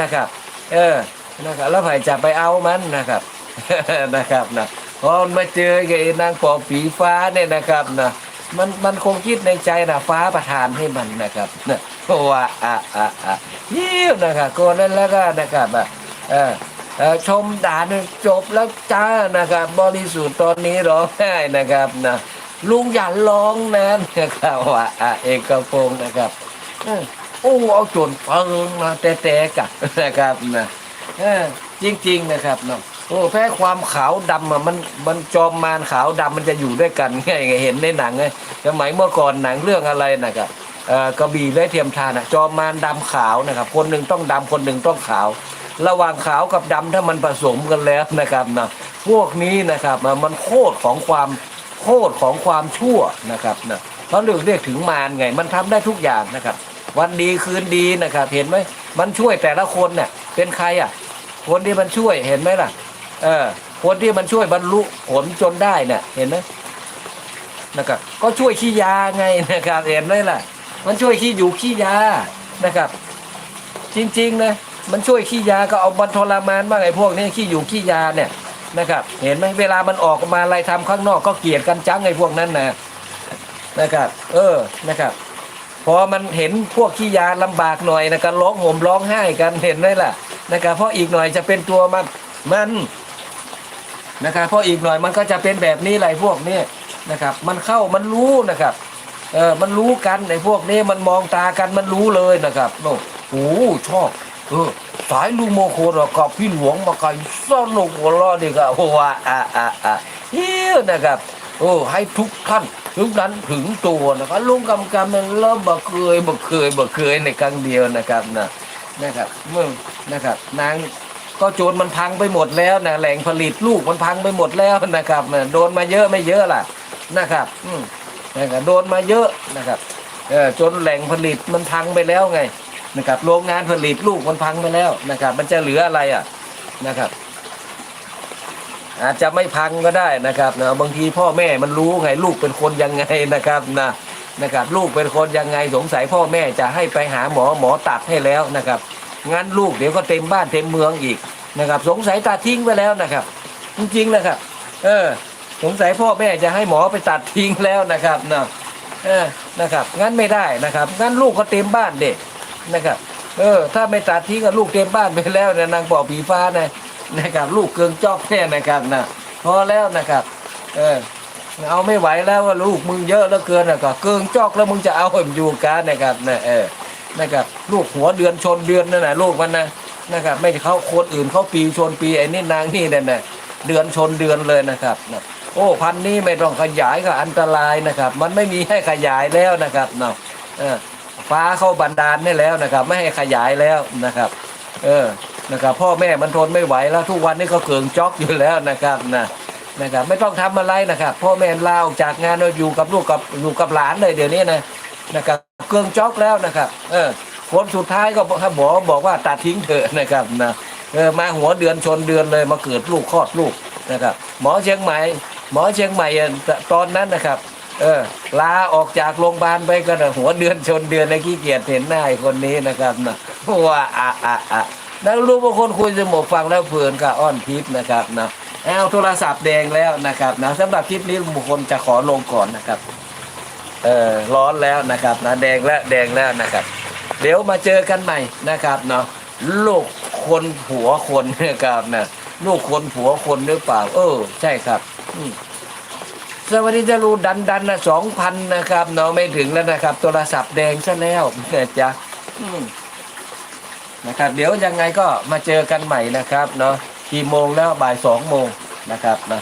นะครับ เออนะครับแล้วไผ่จะไปเอามันนะครับนะครับนะพอมาเจอไอ้นางปอบผีฟ้าเนี่ยนะครับนะมันมันคงคิดในใจนะฟ้าประทานให้มันนะครับนะเพราะว่าอะอะอะยิ้วนะครับก็นั้นแล้วก็นะครับอะเออเอชมด่านจบแล้วจ้านะครับ บริสุทธิ์ตอนนี้ร้องไห้นะครับนะลุงอย่าร้องนะนะครับว่าอะเอกพงศ์นะครับ โอ้เอาจนเปิงนะแต่แต่ๆกันนะครับนะจริง ๆนะครับเนาะโอ้แพ้ความขาวดำอะมันมันจอมมารขาวดำมันจะอยู่ด้วยกันไงเห็นในหนังไงสมัยเมื่อก่อนหนังเรื่องอะไรนะครับเอ่อกระบี่และเทียมทานะจอมมารดำขาวนะครับ คนหนึ่งต้องดำคนหนึ่งต้องขาว ระหว่างขาวกับดำถ้ามันผสมกันแล้วนะครับเนาะพวกนี้นะครับมันโคตรของความโคตรของความชั่วนะครับนะเขาเรียกเรียกถึงมารไง มันทำได้ทุกอย่างนะครับ วันดีคืนดีนะครับเห็นไหมมันช่วยแต่ละคนเนี่ยเป็นใครอะ คนที่มันช่วยเห็นไหมล่ะ เออ คนที่มันช่วยบรรลุผลจนได้เนี่ยเห็นไหมนะครับก็ช่วยขี้ยาไงนะครับเห็นไหมล่ะ มันช่วยขี้อยู่ขี้ยานะครับ จริงๆนะมันช่วยขี้ยาก็เอาบรรทรมานบ้างไอ้พวกนี้ขี้อยู่ขี้ยาเนี่ยนะครับ เห็นไหมเวลามันออกมาอะไรทำข้างนอกก็เกลียดกันจังไอ้พวกนั้นนะนะครับ เออนะครับ พอมันเห็นพวกขี้ยาลำบากหน่อยนะครับร้องห่มร้องไห้กันเห็นไหมล่ะนะครับเพราะอีกหน่อยจะเป็นตัวมันมันนะครับเพราะอีกหน่อยมันก็จะเป็นแบบนี้แหละไอ้พวกนี้นะครับ มันเข้ามันรู้นะครับเออมันรู้กันไอ้พวกนี้มันมองตากันมันรู้เลยนะครับโอ้โหชอบเออสายลูโมโครกับพี่หลวงมาไกลสนุกหัวเราะดีครับโอ้ว่าอ่าอ่าอ่าเฮียนะครับโอ้ให้ทุกท่าน ถึงนั้นถึงตัวนะครับลุงกำกำมันเริ่มบ่เคยบ่เคยบ่เคยในครั้งเดียวนะครับนะนะครับเมื่อนะครับนางก็โจรมันพังไปหมดแล้วนะแหล่งผลิตลูกมันพังไปหมดแล้วนะครับนะโดนมาเยอะไม่เยอะล่ะนะครับอืมนะครับโดนมาเยอะนะครับเออจนแหล่งผลิตมันพังไปแล้วไงนะครับโรงงานผลิตลูกมันพังไปแล้วนะครับ มันจะเหลืออะไรอะนะครับ อาจจะไม่พังก็ได้นะครับนะบางทีพ่อแม่มันรู้ไงลูกเป็นคนยังไงนะครับนะนะครับลูกเป็นคนยังไงสงสัยพ่อแม่จะให้ไปหาหมอหมอตัดให้แล้วนะครับงั้นลูกเดี๋ยวก็เต็มบ้านเต็มเมืองอีกนะครับสงสัยตัดทิ้งไปแล้วนะครับ จริงๆนะครับ เออสงสัยพ่อแม่จะให้หมอไปตัดทิ้งแล้วนะครับนะเออนะครับงั้นไม่ได้นะครับงั้นลูกก็เต็มบ้านเด็กนะครับ เออ ถ้าไม่ตัดทิ้งก็ลูกเต็มบ้านไปแล้วเนี่ยนางปอบผีฟ้านะ นะครับ ลูกเกิงจอกแน่นะครับนะพอแล้วนะครับ เออเอาไม่ไหวแล้วว่าลูกมึงเยอะเหลือเกินนะครับเกิงจอกแล้วมึงจะเอาให้มันอยู่กันนะครับนะเออนะครับลูกหัวเดือนชนเดือนนั่นนะลูกมันนะนะครับ ไม่เขาคนอื่นเขาปีชนปีไอ้นี่นางนี่เนี่ยนะเดือนชนเดือนเลยนะครับนะโอ้พันนี้ไม่ต้องขยายก็อันตรายนะครับ มันไม่มีให้ขยายแล้วนะครับเนาะเออฟ้าเข้าบันดาลนี่แล้วนะครับ ไม่ให้ขยายแล้วนะครับ เออ นะครับพ่อแม่มันทนไม่ไหวแล้วทุกวันนี้ก็เกิงจ็อกอยู่แล้วนะครับนะนะครับไม่ต้องทำอะไรนะครับพ่อแม่ลาออกจากงานอยู่กับลูกกับอยู่กับหลานเลยเดี๋ยวนี้นะนะครับเกิงจ็อกแล้วนะครับเออคนสุดท้ายก็บอกหมอบอกว่าตัดทิ้งเถอะนะครับนะเออมาหัวเดือนชนเดือนเลยมาเกิดลูกคลอดลูกนะครับหมอเชียงใหม่ หมอเชียงใหม่ตอนนั้นนะครับเออลาออกจากโรงพยาบาลไปก็นหัวเดือนชนเดือนในขี้เกียจเห็นหน้าคนนี้นะครับนะว่าอะอะอะ แล้วรู้บางคนคุยสมบฟังแล้วเพลินกับอ้อนทิพย์นะครับนะเอาโทรศัพท์แดงแล้วนะครับนะสำหรับคลิปนี้บุคคลจะขอลงก่อนนะครับเออร้อนแล้วนะครับนะแดงแล้วแดงแล้วนะครับ เดี๋ยวมาเจอกันใหม่นะครับเนาะลูกคนผัวคนนะครับนะลูกคนผัวคนหรือเปล่า เออ ใช่ครับสวัสดีจะรู้ดันดันนะสองพันนะครับเนาะไม่ถึงแล้วนะครับ โทรศัพท์แดงซะแล้วเนี่ยจ้ะอืม นะครับ เดี๋ยวยังไงก็มาเจอกันใหม่นะครับเนาะกี่โมงแล้วบ่ายสองโมงนะครับนะ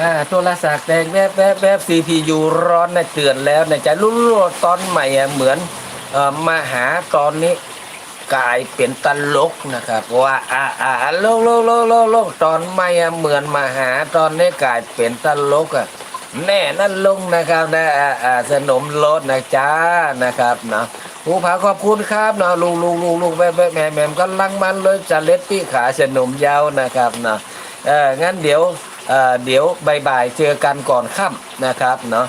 อ่าโทรศัพท์แดงแวบแวบแวบ CPU ร้อนนะเตือนแล้วนะจะรู้ตอนใหม่อะเหมือนเอ่อมาหาตอนนี้กลายเป็นตลกนะครับว่าอ่าอ่าโลกโลกโลกโลกตอนไม่อะเหมือนมาหาตอนนี้กลายเป็นตลกอะ แน่นั่นลุงนะครับนะอ่าสนมรถนะจ้านะครับนะผู้ผาขอบคุณครับนะลุงลุงลุงลุงแม่แม่แม่แม่ก็ลังมันเลยจะเล็ดพี่ขาสนมยาวนะครับนะเอองั้นเดี๋ยวเอ่อเดี๋ยวบ่ายๆเจอกันก่อนค่ำนะครับเนาะ